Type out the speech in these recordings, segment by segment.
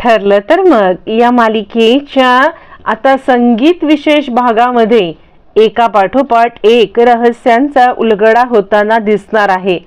ठरलं तर मग या मालिकेच्या आता संगीत विशेष भागामध्ये एका पाठोपाठ एक रहस्यांचा उलगडा होताना दिसणार आहे.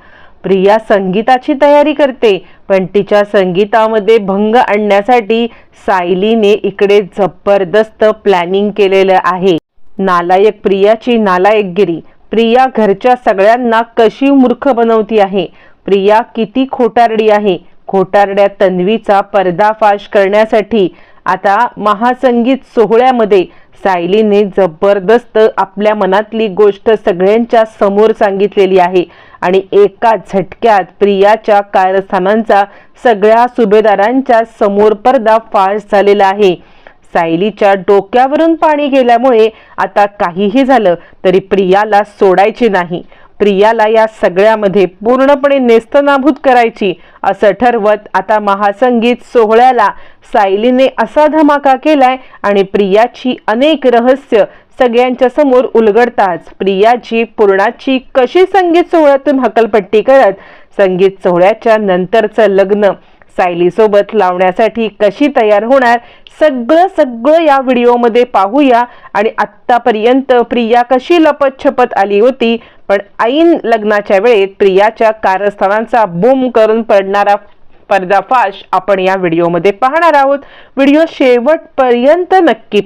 प्रिया संगीताची तयारी करते पण तिच्या संगीतामध्ये भंग आणण्यासाठी सायलीने इकडे जबरदस्त प्लॅनिंग केलेलं आहे. नालायक प्रियाची नालायकगिरी. प्रिया घरच्या सगळ्यांना कशी मूर्ख बनवती आहे? प्रिया किती खोटारडी आहे? खोटारड्या तन्वीचा पर्दाफाश करण्यासाठी आता महासंगीत सोहळ्यामध्ये सायलीने जबरदस्त आपल्या मनातली गोष्ट सगळ्यांच्या समोर सांगितलेली आहे आणि एका झटक्यात प्रियाच्या कारस्थानांचा सगळ्या सुभेदारांच्या समोर पर्दाफाश झालेला आहे. सायलीच्या डोक्यावरून पाणी गेल्यामुळे आता काहीही झालं तरी प्रियाला सोडायची नाही. प्रियाला या सगळ्यामध्ये पूर्णपणे नेस्तनाभूत करायची असं ठरवत आता महासंगीत सोहळ्याला सायलीने असा धमाका केलाय आणि प्रियाची अनेक रहस्य सगळ्यांच्या समोर उलगडताच प्रियाची पूर्णाची कशी संगीत सोहळ्यातून हकलपट्टी करत संगीत सोहळ्याच्या नंतरचं लग्न सायलीसोबत लावण्यासाठी कशी तयार होणार? सगळं सगळं या व्हिडिओमध्ये पाहूया. आणि आत्तापर्यंत प्रिया कशी लपत छपत आली होती? पण ऐन लग्नाच्या वेळेत प्रियाच्या कारस्थानांचा बूम करून पडणारा पर्दाफाश आपण या व्हिडिओमध्ये पाहणार आहोत. व्हिडिओ शेवटपर्यंत नक्की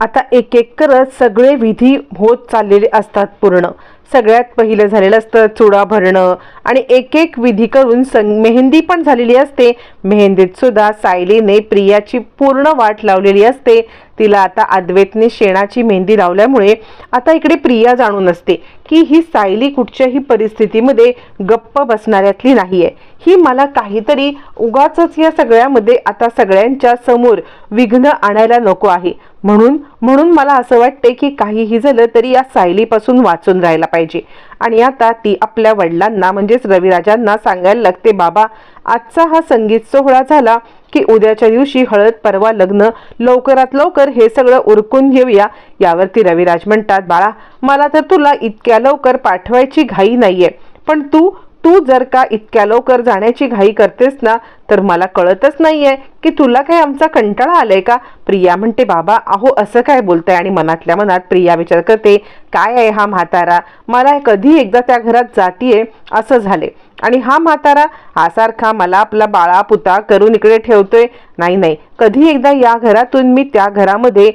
आता एक एक करत सगळे विधी होत चाललेले असतात पूर्ण. सगळ्यात पहिलं झालेलं असतं चुडा भरणं आणि एक एक विधी करून संग मेहंदी पण झालेली असते. मेहंदीत सुद्धा सायलीने प्रियाची पूर्ण वाट लावलेली असते. तिला आता अद्वैतने शेणाची मेहंदी लावल्यामुळे आता इकडे प्रिया जाणून असते की ही सायली कुठच्याही परिस्थितीमध्ये गप्प बसणाऱ्यातली नाही आहे ही मला काहीतरी उगाच या सगळ्यामध्ये आता सगळ्यांच्या समोर विघ्न आणायला नको आहे. म्हणून म्हणून मला असं वाटते की काहीही झालं तरी या सायलीपासून वाचून राहायला पाहिजे. आणि आता ती आपल्या वडिलांना म्हणजेच रविराजांना सांगायला लागते बाबा आजचा हा संगीत सोहळा झाला की उद्याच्या दिवशी हळद परवा लग्न लवकरात लवकर हे सगळं उरकून घेऊया यावरती रविराज म्हणतात बाळा मला तर तुला इतक्या लवकर पाठवायची घाई नाहीये पण तू तू जर का इतक्या लवकर जाण्याची घाई करतेस ना तर मला कळतच नाहीये की तुला काय आमचा कंटाळा आलाय का? प्रिया म्हणते बाबा अहो असं काय बोलतंय? आणि मनातल्या मनात प्रिया विचार करते काय आहे हा म्हातारा? मला कधी एकदा त्या घरात जातीये? असं झाले. आणि हा म्हातारा हा सारखा मला आपला बाळा पुता करून इकडे ठेवतोय. नाही नाही कधी एकदा या घरातून मी त्या घरामध्ये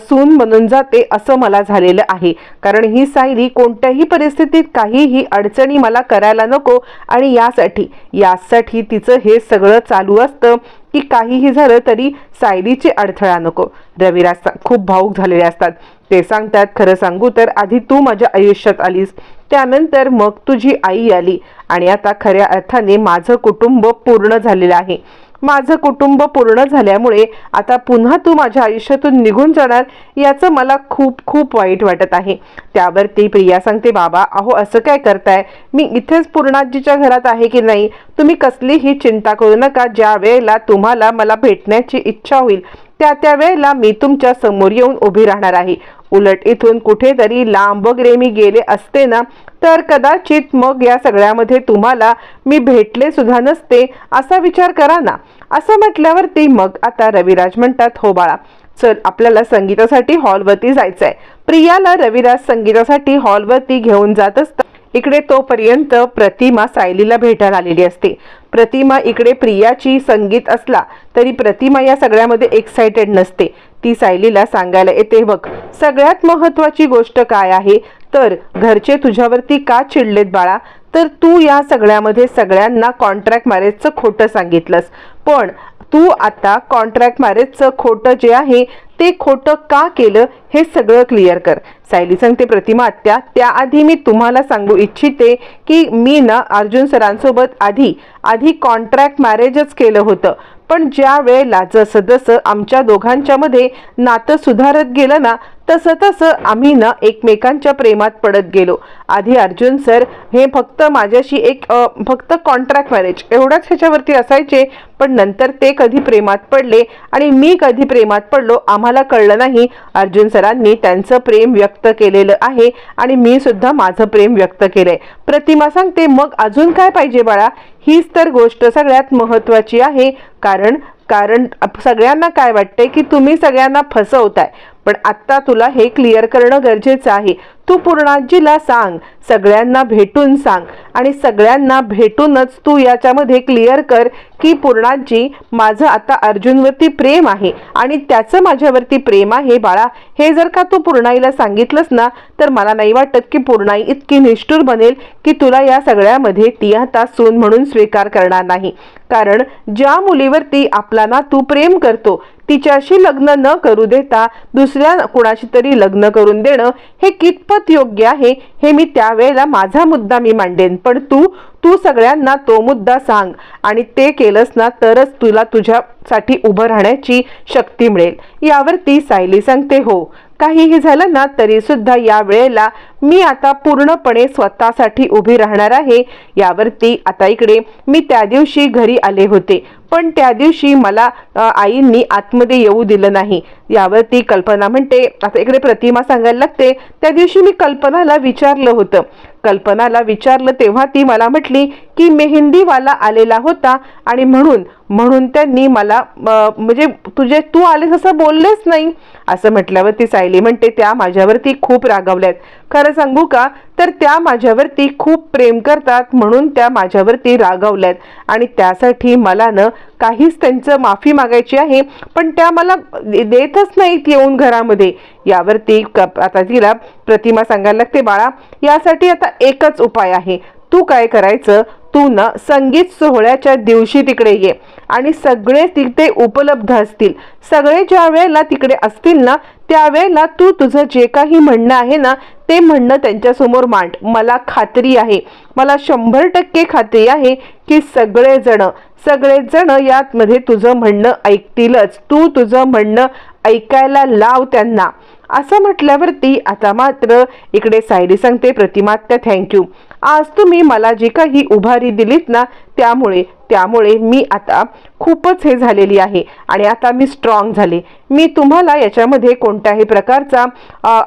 सून बनून जाते असं मला झालेलं आहे. कारण ही सायली कोणत्याही परिस्थितीत काहीही अडचणी मला करायला नको आणि यासाठी यासाठी तिचं हे सगळं चालू असतं की काहीही झालं तरी सायलीचे अडथळा नको. रविराज खूप भाऊक झालेले असतात. ते सांगतात खरं सांगू तर आधी तू माझ्या आयुष्यात आलीस. त्यानंतर मग तुझी आई आली. आणि आता खऱ्या अर्थाने माझं कुटुंब पूर्ण झालेलं आहे. माझं कुटुंब पूर्ण झाल्यामुळे आता पुन्हा तू माझ्या आयुष्यातून निघून जाणार याचं मला खूप खूप वाईट वाटत आहे. त्यावर ती प्रिया सांगते बाबा अहो असं काय करताय? मी इथेच पूर्णाजीच्या घरात आहे की नाही? तुम्ही कसलीही चिंता करू नका. ज्या वेळेला तुम्हाला मला भेटण्याची इच्छा होईल त्या त्या वेळेला मी तुमच्यासमोर येऊन उभी राहणार आहे. उलट इथून कुठेतरी लांब वगैरे मी गेले असते ना तर कदाचित मग या सगळ्यामध्ये तुम्हाला मी भेटले सुद्धा नसते असा विचार करा ना. असं म्हटल्यावरती मग आता रविराज म्हणतात हो बाळा चल आपल्याला संगीतासाठी हॉलवरती जायचं आहे प्रियाला रविराज संगीतासाठी हॉलवरती घेऊन जात असतात इकडे तोपर्यंत प्रतिमा सायलीला भेटायला आलेली असते. प्रतिमा इकडे प्रियाची संगीत असला तरी प्रतिमा या सगळ्यामध्ये एक्सायटेड नसते. ती सायलीला सांगायला येते बघ सगळ्यात महत्वाची गोष्ट काय आहे? तर घरचे तुझ्यावरती का चिडलेत बाळा? तर तू या सगळ्यामध्ये सगळ्यांना कॉन्ट्रॅक्ट मॅरेजचं खोटं सांगितलंस. पण तू आता कॉन्ट्रॅक्ट मॅरेजचं खोटं जे आहे ते खोटं का केलं हे सगळं क्लिअर कर. सायली सांगते प्रतिमा आत्या त्याआधी मी तुम्हाला सांगू इच्छिते की मी ना अर्जुन सरांसोबत आधी आधी कॉन्ट्रॅक्ट मॅरेजच केलं होतं. पण ज्या वेळेला जसं जसं आमच्या दोघांच्यामध्ये नातं सुधारत गेलं ना तसं तसं आम्ही ना एकमेकांच्या प्रेमात पडत गेलो. आधी अर्जुन सर हे फक्त माझ्याशी एक फक्त कॉन्ट्रॅक्ट मॅरेज एवढाच ह्याच्यावरती असायचे पण नंतर ते कधी प्रेमात पडले आणि मी कधी प्रेमात पडलो आम्हाला कळलं नाही. अर्जुन सरांनी त्यांचं प्रेम व्यक्त केलेलं आहे आणि मी सुद्धा माझं प्रेम व्यक्त केलंय. प्रतिमा सांगते मग अजून काय पाहिजे बाळा? हीच तर गोष्ट सगळ्यात महत्वाची आहे. कारण कारण सगळ्यांना काय वाटतंय की तुम्ही सगळ्यांना फसवताय. पण आत्ता तुला हे क्लिअर करणं गरजेचं आहे. तू पूर्णाजीला सांग सगळ्यांना भेटून सांग आणि सगळ्यांना भेटूनच तू याच्यामध्ये क्लिअर कर की पूर्णाजी माझं आता अर्जुनवरती प्रेम आहे आणि त्याचं माझ्यावरती प्रेम आहे बाळा. हे जर का तू पूर्णाईला सांगितलंस ना तर मला नाही वाटत की पूर्णाई इतकी निष्ठुर बनेल की तुला या सगळ्यामध्ये ती आता सून म्हणून स्वीकार करणार नाही. कारण ज्या मुलीवरती आपला ना तू प्रेम करतो तिच्याशी लग्न न करू देता दुसऱ्या कुणाशी तरी लग्न करून देणं हे कितपत योग्य आहे हे मी त्यावेळेला माझा मुद्दा मी मांडेन. पण तू तू सगळ्यांना तो मुद्दा सांग आणि ते केलंस ना तरच तुला तुझ्यासाठी उभं राहण्याची शक्ती मिळेल. यावर ती सायली सांगते हो काहीही झालं ना तरी सुद्धा या वेळेला मी आता पूर्णपणे स्वतःसाठी उभी राहणार आहे. यावरती आता इकडे मी त्या दिवशी घरी आले होते. पण त्या दिवशी मला आईंनी आतमध्ये येऊ दिलं नाही. यावरती कल्पना म्हणते आता इकडे प्रतिमा सांगायला लागते त्या दिवशी मी कल्पनाला विचारलं होतं. कल्पनाला विचारलं तेव्हा ती मला म्हटली की मेहंदीवाला आलेला होता आणि म्हणून म्हणून त्यांनी मला म्हणजे तुझे तू आलेस असं बोललेच नाही असं म्हटल्यावर ती सायली म्हणते त्या माझ्यावरती खूप रागावल्यात. खरं सांगू का? तर त्या माझ्यावरती खूप प्रेम करतात म्हणून त्या माझ्यावरती रागावल्यात. आणि त्यासाठी मला न काहीच त्यांचं माफी मागायची आहे पण त्या मला देतच नाहीत येऊन घरामध्ये. यावरती क- आता तिला प्रतिमा सांगायला लागते बाळा यासाठी आता एकच उपाय आहे. तू काय करायचं? तू ना संगीत सोहळ्याच्या दिवशी तिकडे ये. आणि सगळे तिथे उपलब्ध असतील. सगळे ज्या वेळेला तिकडे असतील ना त्यावेळेला तू तुझं जे काही म्हणणं आहे ना ते म्हणणं त्यांच्यासमोर मांड. मला खात्री आहे. मला शंभर टक्के खात्री आहे की सगळेजण सगळेजण यातमध्ये तुझं म्हणणं ऐकतीलच. तू तुझं म्हणणं ऐकायला लाव त्यांना. असं म्हटल्यावरती आता मात्र इकडे सायली सांगते प्रतिमात्या थँक्यू आज तुम्ही मला जी काही उभारी दिलीत ना त्यामुळे त्यामुळे मी आता खूपच हे झालेली आहे आणि आता मी स्ट्रॉंग झाले. मी तुम्हाला याच्यामध्ये कोणत्याही प्रकारचा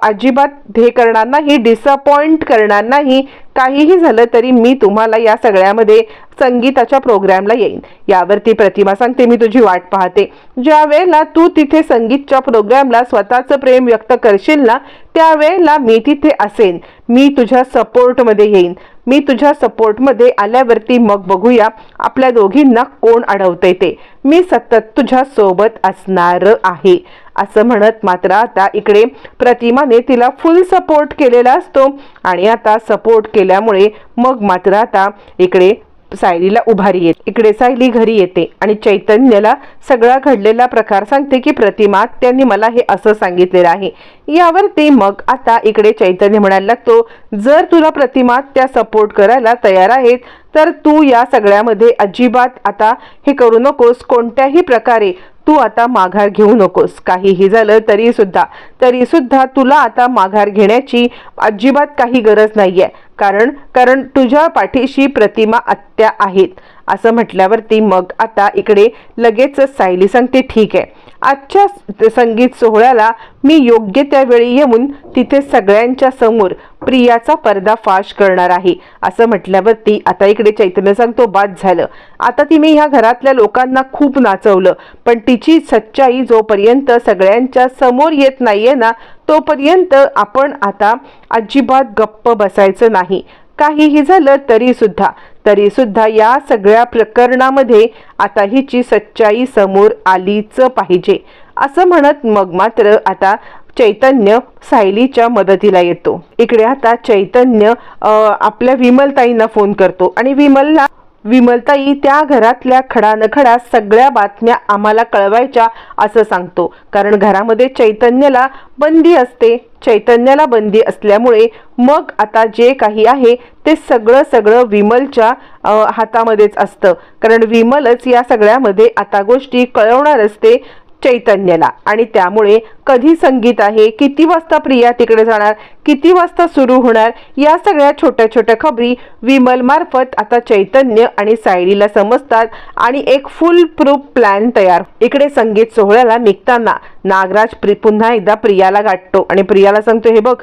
अजिबात हे करणार नाही डिसअपॉइंट करणार नाही. काहीही झालं तरी मी तुम्हाला या सगळ्यामध्ये संगीताच्या प्रोग्रॅमला येईन. यावरती प्रतिमा सांगते मी तुझी वाट पाहते. ज्या वेळेला तू तिथे संगीतच्या प्रोग्रॅमला स्वतःचं प्रेम व्यक्त करशील ना त्यावेळेला मी तिथे असेन. मी तुझ्या सपोर्टमध्ये येईन. मी तुझ्या सपोर्टमध्ये आल्यावरती मग बघूया आपल्या दोघींना कोण अडवतंय ते. मी सतत तुझ्या सोबत असणार आहे. असं म्हणत मात्र आता इकडे प्रतिमाने तिला फुल सपोर्ट केलेला असतो. आणि आता सपोर्ट केल्यामुळे मग मात्र आता इकडे सायलीला उभारी येते. इकडे सायली घरी येते आणि चैतन्यला सगळा घडलेला प्रकार सांगते की प्रतिमा त्यांनी मला हे असं सांगितलेलं आहे. यावरती मग आता इकडे चैतन्य म्हणायला लागतो जर तुला प्रतिमा त्या सपोर्ट करायला तयार आहेत तर तू या सगळ्यामध्ये अजिबात आता हे करू नकोस. कोणत्याही प्रकारे तू आता माघार घेऊ नकोस. काहीही झालं तरी सुद्धा तरी सुद्धा तुला आता माघार घेण्याची अजिबात काही गरज नाहीये. कारण कारण तुझ्या पाठीशी प्रतिमा आत्या आहेत. असं म्हटल्यावरती मग आता इकडे लगेच सायली सांगते ठीक आहे. आजच्या संगीत सोहळ्याला मी योग्य त्यावेळी येऊन तिथे सगळ्यांच्या समोर प्रियाचा पर्दाफाश करणार आहे. असं म्हटल्यावरती आता इकडे चैतन्य सांगतो बाद झालं. आता तिने ह्या घरातल्या लोकांना खूप नाचवलं पण तिची सच्चाई जोपर्यंत सगळ्यांच्या समोर येत नाहीये ना तोपर्यंत आपण आता अजिबात गप्प बसायचं नाही. काहीही झालं तरी सुद्धा तरी सुद्धा या सगळ्या प्रकरणामध्ये आता हिची सच्चाई समोर आलीच पाहिजे. असं म्हणत मग मात्र आता चैतन्य सायलीच्या मदतीला येतो. इकडे आता चैतन्य आपल्या विमलताईंना फोन करतो आणि विमलला विमलताई त्या घरातल्या खडानखडा सगळ्या बातम्या आम्हाला कळवायच्या असं सांगतो. कारण घरामध्ये चैतन्याला बंदी असते. चैतन्याला बंदी असल्यामुळे मग आता जे काही आहे ते सगळं सगळं विमलच्या हातामध्येच असतं. कारण विमलच या सगळ्यामध्ये आता गोष्टी कळवणार असते चैतन्याला. आणि त्यामुळे कधी संगीत आहे किती वाजता प्रिया तिकडे जाणार किती वाजता सुरू होणार या सगळ्या छोट्या छोट्या खबरी विमलमार्फत आता चैतन्य आणि सायलीला समजतात आणि एक फुल प्रूफ प्लॅन तयार. इकडे संगीत सोहळ्याला निघताना नागराज प्रि पुन्हा एकदा प्रियाला गाठतो आणि प्रियाला सांगतो हे बघ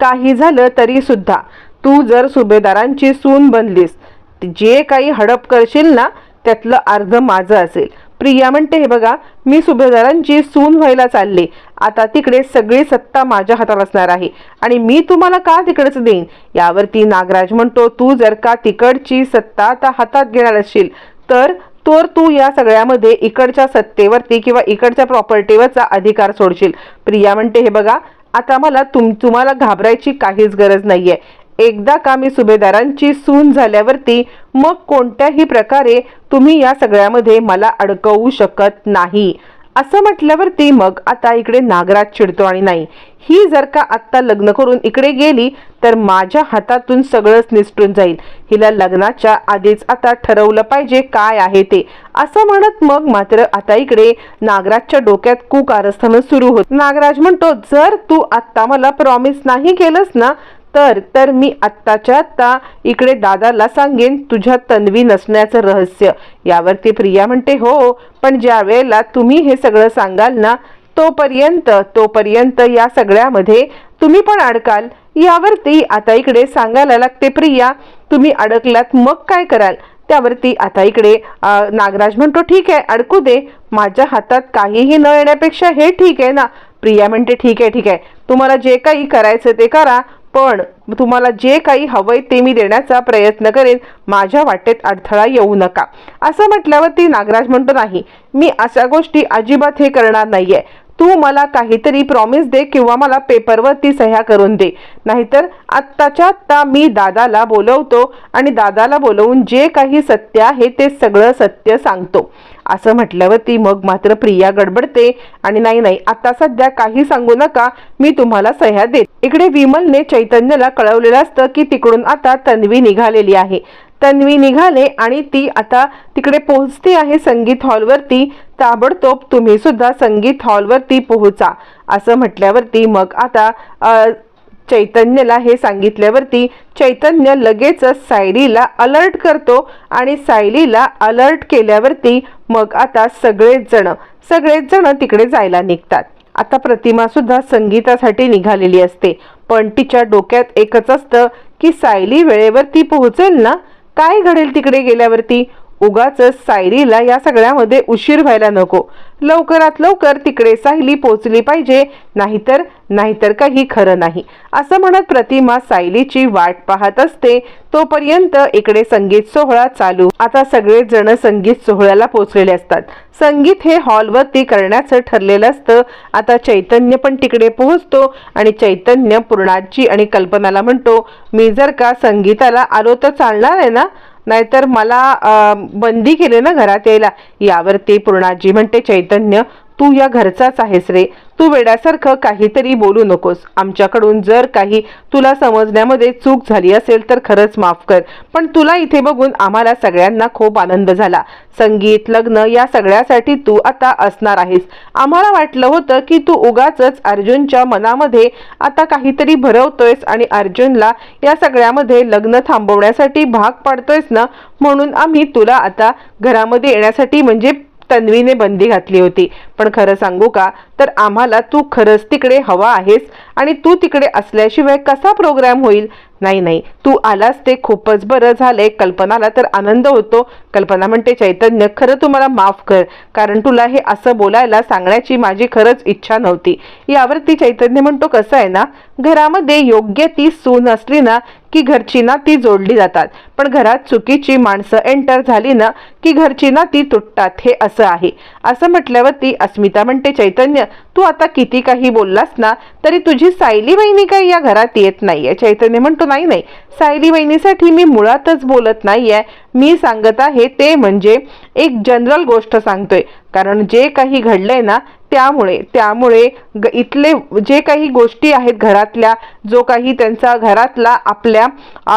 काही झालं तरी सुद्धा. तू जर सुभेदारांची सून बनलीस जे काही हडप करशील ना त्यातलं अर्ध माझं असेल. प्रिया म्हणते हे बघा मी सुभेदारांची सून व्हायला चालले. आता तिकडे सगळी सत्ता माझ्या हातात असणार आहे. आणि मी तुम्हाला का तिकडच देईन? यावरती नागराज म्हणतो तू जर का तिकडची सत्ता आता हातात घेणार असशील तर तर तू या सगळ्यामध्ये इकडच्या सत्तेवरती किंवा इकडच्या प्रॉपर्टीवरचा अधिकार सोडशील. प्रिया म्हणते हे बघा आता मला तुम तुम्हाला घाबरायची काहीच गरज नाहीये. एकदा का मी सुभेदारांची सून झाल्यावरती मग कोणत्याही प्रकारे तुम्ही या सगळ्यामध्ये मला अडकवू शकत नाही. असं म्हटल्यावरती मग आता इकडे नागराज चिडतो आणि नाही. ही जर का आत्ता लग्न करून इकडे गेली तर माझ्या हातातून सगळंच निसटून जाईल. हिला लग्नाच्या आधीच आता ठरवलं पाहिजे काय आहे ते. असं म्हणत मग मात्र आता इकडे नागराजच्या डोक्यात कुकारस्थान सुरू होत. नागराज म्हणतो जर तू आत्ता मला प्रॉमिस नाही केलंस ना तर तर मी आत्ताच्या आत्ता इकडे दादाला सांगेन तुझ्या तन्वी नसण्याचं रहस्य. यावरती प्रिया म्हणते हो पण ज्या वेळेला तुम्ही हे सगळं सांगाल ना तोपर्यंत तोपर्यंत या सगळ्यामध्ये तुम्ही पण अडकाल. यावरती आता इकडे सांगायला लागते प्रिया तुम्ही अडकलात मग काय कराल? त्यावरती आता इकडे नागराज म्हणतो ठीक आहे अडकू दे. माझ्या हातात काहीही न येण्यापेक्षा हे ठीक आहे ना? प्रिया म्हणते ठीक आहे ठीक आहे. तुम्हाला जे काही करायचं ते करा. पण तुम्हाला जे काही हवंय ते मी देण्याचा प्रयत्न करेन. माझ्या वाटेत अडथळा येऊ नका. असं म्हटल्यावर ती नागराज म्हणतो नाही मी अशा गोष्टी अजिबात हे करणार नाहीये. तू मला काहीतरी प्रॉमिस दे किंवा मला पेपरवरती सह्या करून दे. नाहीतर आत्ताच्या आत्ता मी दादाला बोलवतो आणि दादाला बोलवून जे काही सत्य आहे ते सगळं सत्य सांगतो. असं म्हटल्यावरती मग मात्र प्रिया गडबडते आणि नाही नाही आता सध्या काही सांगू नका मी तुम्हाला सह्या देत. इकडे विमलने चैतन्यला कळवलेलं असतं की तिकडून आता तन्वी निघालेली आहे. तन्वी निघाले आणि ती आता तिकडे पोहोचते आहे संगीत हॉलवरती. ताबडतोब तुम्ही सुद्धा संगीत हॉलवरती पोहोचा असं म्हटल्यावरती मग आता चैतन्यला हे सांगितल्यावरती चैतन्य लगेचच सायलीला अलर्ट करतो आणि सायलीला अलर्ट केल्यावरती मग आता सगळेच जण सगळेच जण तिकडे जायला निघतात. आता प्रतिमा सुद्धा संगीतासाठी निघालेली असते. पण तिच्या डोक्यात एकच असतं की सायली वेळेवरती पोहोचेल ना? काय घडेल तिकडे गेल्यावरती? उगाच सायलीला या सगळ्यामध्ये उशीर व्हायला नको. लवकरात लवकर तिकडे सायली पोचली पाहिजे नाहीतर नाहीतर काही खरं नाही. असं म्हणत प्रतिमा सायलीची वाट पाहत असते तोपर्यंत इकडे संगीत सोहळा चालू. आता सगळे जण संगीत सोहळ्याला पोचलेले असतात. संगीत हे हॉलवरती करण्याचं ठरलेलं असतं. आता चैतन्य पण तिकडे पोहोचतो आणि चैतन्य पूर्णाची आणि कल्पनाला म्हणतो मी जर का संगीताला आलो तर चालणार आहे ना? नाहीतर मला बंदी केले ना घरात यायला. यावरती पूर्णाजी म्हणते चैतन्य तू या घरचाच आहेस रे. तू वेड्यासारखं काहीतरी बोलू नकोस. आमच्याकडून जर काही तुला समजण्यामध्ये चूक झाली असेल तर खरंच माफ कर. पण तुला इथे बघून आम्हाला सगळ्यांना खूप आनंद झाला. संगीत लग्न या सगळ्यासाठी तू आता असणार आहेस. आम्हाला वाटलं होतं की तू उगाच अर्जुनच्या मनामध्ये आता काहीतरी भरवतोयस आणि अर्जुनला या सगळ्यामध्ये लग्न थांबवण्यासाठी भाग पाडतोयस ना? म्हणून आम्ही तुला आता घरामध्ये येण्यासाठी म्हणजे तन्वीने बंदी घातली होती. पण खरं सांगू का? तर आम्हाला तू खरंच तिकडे हवा आहेस आणि तू तिकडे असल्याशिवाय कसा प्रोग्राम होईल? नाही नाही. तू आलास ते खूपच बरं झालंय. कल्पनाला तर आनंद होतो. कल्पना म्हणते चैतन्य खरं तू मला माफ कर. कारण तुला हे असं बोलायला सांगण्याची माझी खरंच इच्छा नव्हती. यावरती चैतन्य म्हणतो कसं आहे ना घरामध्ये योग्य ती सून असली ना की घरची नाती जोडली जातात. पण घरात चुकीची माणसं एंटर झाली ना की घरची नाती तुटतात. हे असं आहे. असं म्हटल्यावरती अस्मिता म्हणते चैतन्य तू आता किती काही बोललास ना तरी तुझी सायली बहिणी काही या घरात येत नाहीये. चैतन्य म्हणतो नाही नाही. सायली वहिनीसाठी मी मुळातच बोलत नाहीये. मी सांगत आहे ते म्हणजे एक जनरल गोष्ट सांगतोय. कारण जे काही घडलंय ना त्यामुळे त्यामुळे ग- इथले जे काही गोष्टी आहेत घरातल्या जो काही त्यांचा घरातला आपल्या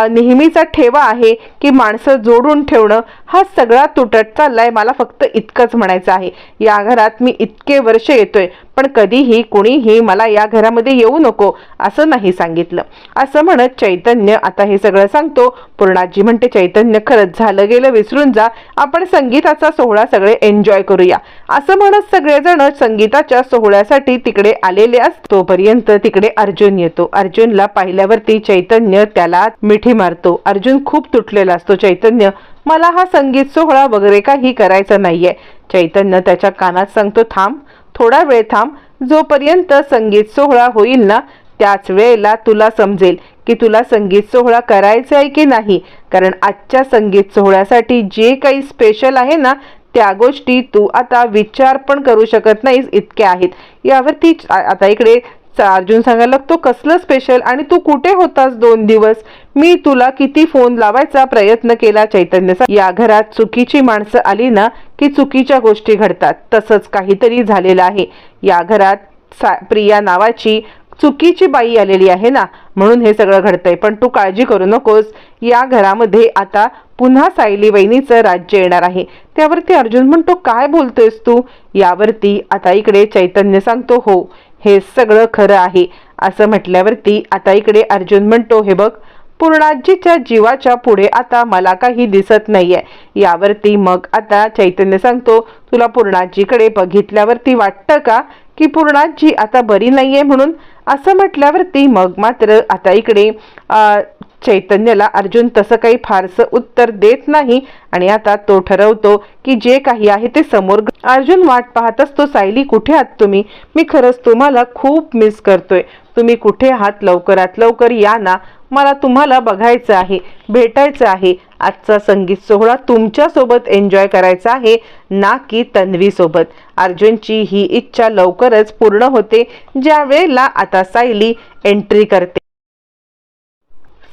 नेहमीचा ठेवा आहे की माणसं जोडून ठेवणं हा सगळा तुटत चाललाय. मला फक्त इतकंच म्हणायचं आहे. या घरात मी इतके वर्ष येतोय पण कधीही कुणीही मला या घरामध्ये येऊ नको असं नाही सांगितलं. असं म्हणत चैतन्य आता हे सगळं सांगतो. पूर्णाजी म्हणते चैतन्य खरंच झालं गेलं विसरून जा. आपण संगीताचा सोहळा सगळे एन्जॉय करूया. असं म्हणत सगळेजण संगीताच्या सोहळ्यासाठी तिकडे आलेले असतोपर्यंत तोपर्यंत तिकडे अर्जुन येतो. अर्जुनला पाहिल्यावरती चैतन्य त्याला मिठी मारतो. अर्जुन खूप तुटलेला असतो. चैतन्य मला हा संगीत सोहळा वगैरे काही करायचा नाहीये. चैतन्य त्याच्या कानात सांगतो थांब थोडा वेळ थांब. जोपर्यंत संगीत सोहळा होईल ना त्याच वेळेला तुला समजेल की तुला संगीत सोहळा करायचा आहे की नाही. कारण आजच्या संगीत सोहळ्यासाठी जे काही स्पेशल आहे ना त्या गोष्टी तू आता विचार पण करू शकत नाहीस इतक्या आहेत. यावरती आता इकडे अर्जुन सांगायला लागतो कसलं स्पेशल आणि तू कुठे होतास दोन दिवस? मी तुला किती फोन लावायचा प्रयत्न केला चैतन्य या घरात चुकीची माणसं आली ना की चुकीच्या गोष्टी घडतात. तसंच काहीतरी झालेलं आहे. या घरात सा प्रिया नावाची चुकीची बाई आलेली आहे ना म्हणून हे सगळं घडतंय. पण तू काळजी करू नकोस. या घरामध्ये आता पुन्हा सायली वहिनीचं राज्य येणार आहे. त्यावरती अर्जुन म्हणतो काय बोलतोयस तू? यावरती आता इकडे चैतन्य सांगतो हो हे सगळं खरं आहे. असं म्हटल्यावरती आता इकडे अर्जुन म्हणतो हे बघ पूर्णाजीच्या जीवाच्या पुढे आता मला काही दिसत नाहीये. यावरती मग आता चैतन्य सांगतो तुला पूर्णाजीकडे बघितल्यावरती वाटतं का की पूर्णाजी आता बरी नाहीये म्हणून? असं म्हटल्यावरती मग मात्र आता इकडे अं, चैतन्याला अर्जुन तसं काही फारसं उत्तर देत नाही आणि आता तो ठरवतो की जे काही आहे ते समोर अर्जुन वाट पाहत असतो सायली कुठे आहात तुम्ही? मी खरंच तुम्हाला खूप मिस करतोय. तुम्ही कुठे आहात? लवकरात लवकर या ना. मला तुम्हाला बघायचं आहे भेटायचं आहे. आजचा संगीत सोहळा तुमच्यासोबत एन्जॉय करायचा आहे ना की तन्वीसोबत. अर्जुनची ही इच्छा लवकरच पूर्ण होते. ज्या वेळेला आता सायली एंट्री करते.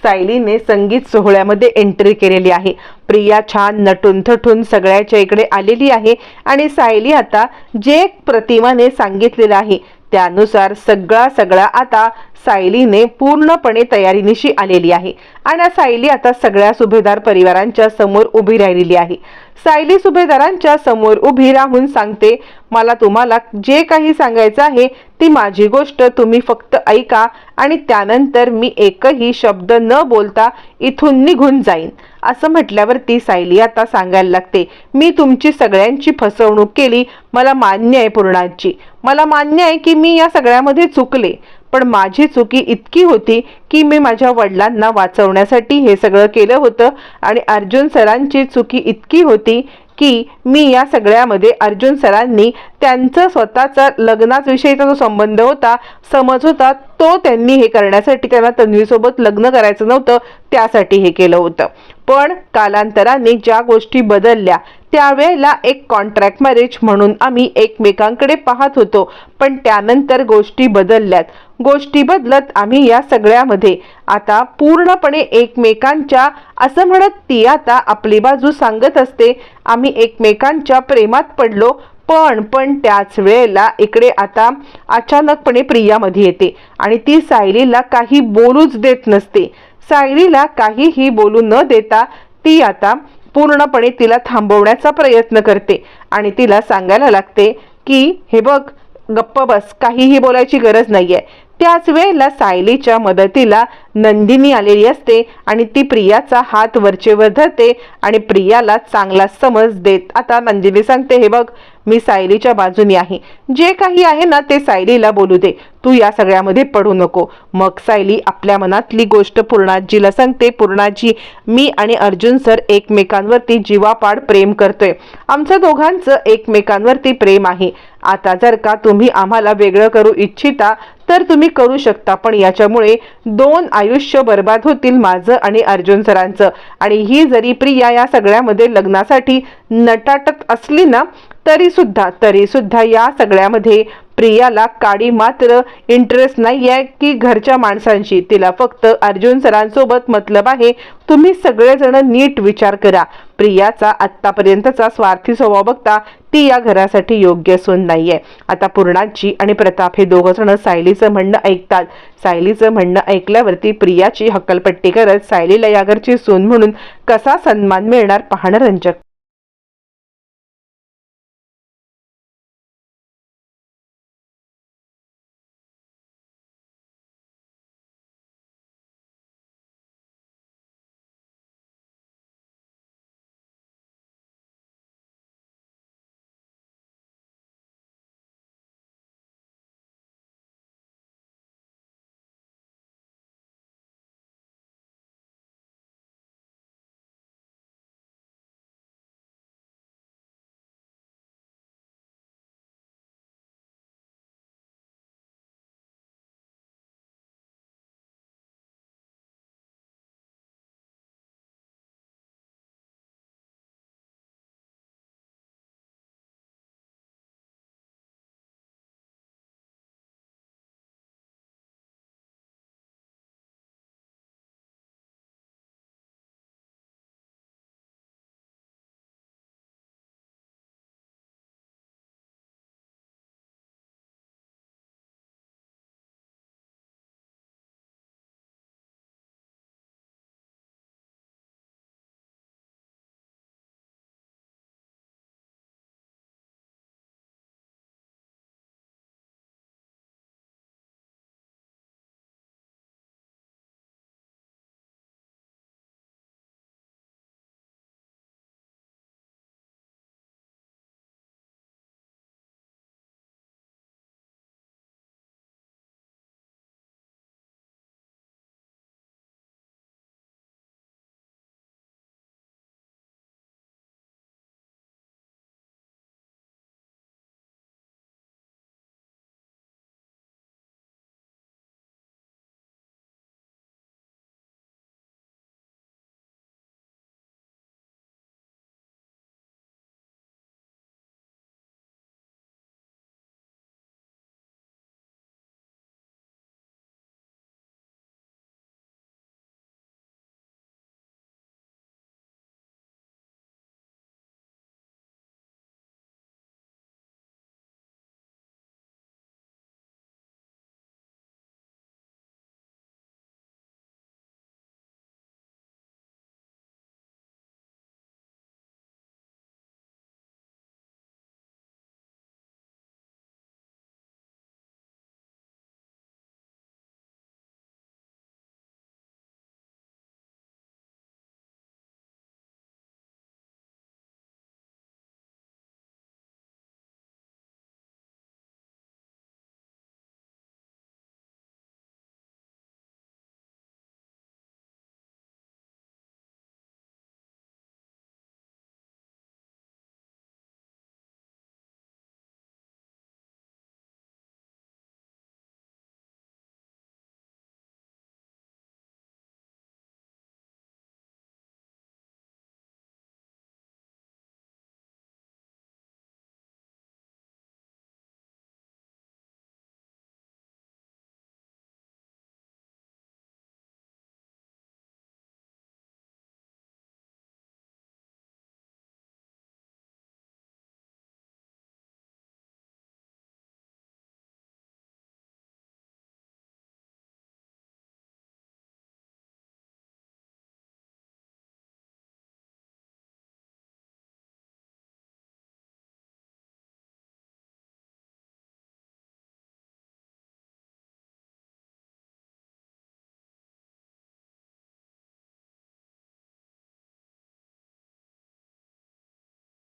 सायलीने संगीत सोहळ्यामध्ये एंट्री केलेली आहे. प्रिया छान नटून थटून सगळ्याच्या इकडे आलेली आहे आणि सायली आता जे प्रतिमाने सांगितलेलं आहे त्यानुसार सगळा सगळा आता सायलीने पूर्णपणे तयारीनिशी आलेली आहे. आणि सायली आता सगळ्या सुभेदार परिवारांच्या समोर उभी राहिलेली आहे. सायली सुभेदारांच्या समोर उभी राहून सांगते मला तुम्हाला जे काही सांगायचं आहे ती माझी गोष्ट तुम्ही फक्त ऐका आणि त्यानंतर मी एकही शब्द न बोलता इथून निघून जाईन. असं म्हटल्यावरती सायली आता सांगायला लागते मी तुमची सगळ्यांची फसवणूक केली मला मान्य आहे पूर्णाची मला मान्य आहे की मी या सगळ्यामध्ये चुकले. पण माझी चुकी इतकी होती की मी माझ्या वडिलांना वाचवण्यासाठी हे सगळं केलं होतं आणि अर्जुन सरांची चुकी इतकी होती की मी या सगळ्यामध्ये अर्जुन सरांनी त्यांचं स्वतःचा लग्नाच विषयीचा जो संबंध होता समज होता तो त्यांनी हे करण्यासाठी त्यांना तन्वीसोबत लग्न करायचं नव्हतं त्यासाठी हे केलं होतं. पण कालांतराने ज्या गोष्टी बदलल्या त्यावेळेला एक कॉन्ट्रॅक्ट मॅरेज म्हणून आम्ही एकमेकांकडे पाहत होतो. पण त्यानंतर गोष्टी बदलल्यात. गोष्टी बदलत आम्ही या सगळ्यामध्ये. आता पूर्णपणे एकमेकांच्या असं म्हणत ती आता आपली बाजू सांगत असते. आम्ही एकमेकांच्या प्रेमात पडलो पण पण त्याच वेळेला इकडे आता अचानकपणे प्रियामध्ये येते. आणि ती सायलीला काही बोलूच देत नसते. सायलीला काहीही बोलू न देता ती आता पूर्णपणे तिला थांबवण्याचा प्रयत्न करते आणि तिला सांगायला लागते की हे बघ गप्प बस काहीही बोलायची गरज नाही आहे त्याच वेळेला सायलीच्या मदतीला नंदिनी आलेली असते आणि ती प्रियाचा हात वरचेवर धरते आणि प्रियाला चांगला समज देत आता नंदिनी सांगते हे बघ मी सायलीच्या बाजूनी आहे. जे काही आहे ना ते सायलीला बोलू दे. तू या सगळ्यामध्ये पडू नको. मग सायली आपल्या मनातली गोष्ट पूर्णाजीला सांगते पूर्णाजी मी आणि अर्जुन सर एकमेकांवरती जीवापाड प्रेम करतोय. आमचं दोघांचं एकमेकांवरती प्रेम आहे. आता जर का तुम्ही आम्हाला वेगळं करू इच्छिता तर तुम्ही करू शकता. पण याच्यामुळे दोन आयुष्य बर्बाद होतील माझं आणि अर्जुन सरांचं. आणि ही जरी प्रिया या सगळ्यामध्ये लग्नासाठी नटाटत असली ना तरी सुद्धा तरी सुद्धा या सगळ्यामध्ये प्रियाला काडी मात्र इंटरेस्ट नाही आहे की घरच्या माणसांशी. तिला फक्त अर्जुन सरांसोबत मतलब आहे. तुम्ही सगळेजण नीट विचार करा. प्रियाचा आत्तापर्यंतचा स्वार्थी स्वभाव बघता ती या घरासाठी योग्य सून नाहीये. आता पूर्णाजी आणि प्रताप हे दोघं जण सायलीचं म्हणणं ऐकतात. सायलीचं म्हणणं ऐकल्यावरती प्रियाची हक्कलपट्टी करत सायलीला या घरची सून म्हणून कसा सन्मान मिळणार पाहणं रंजक.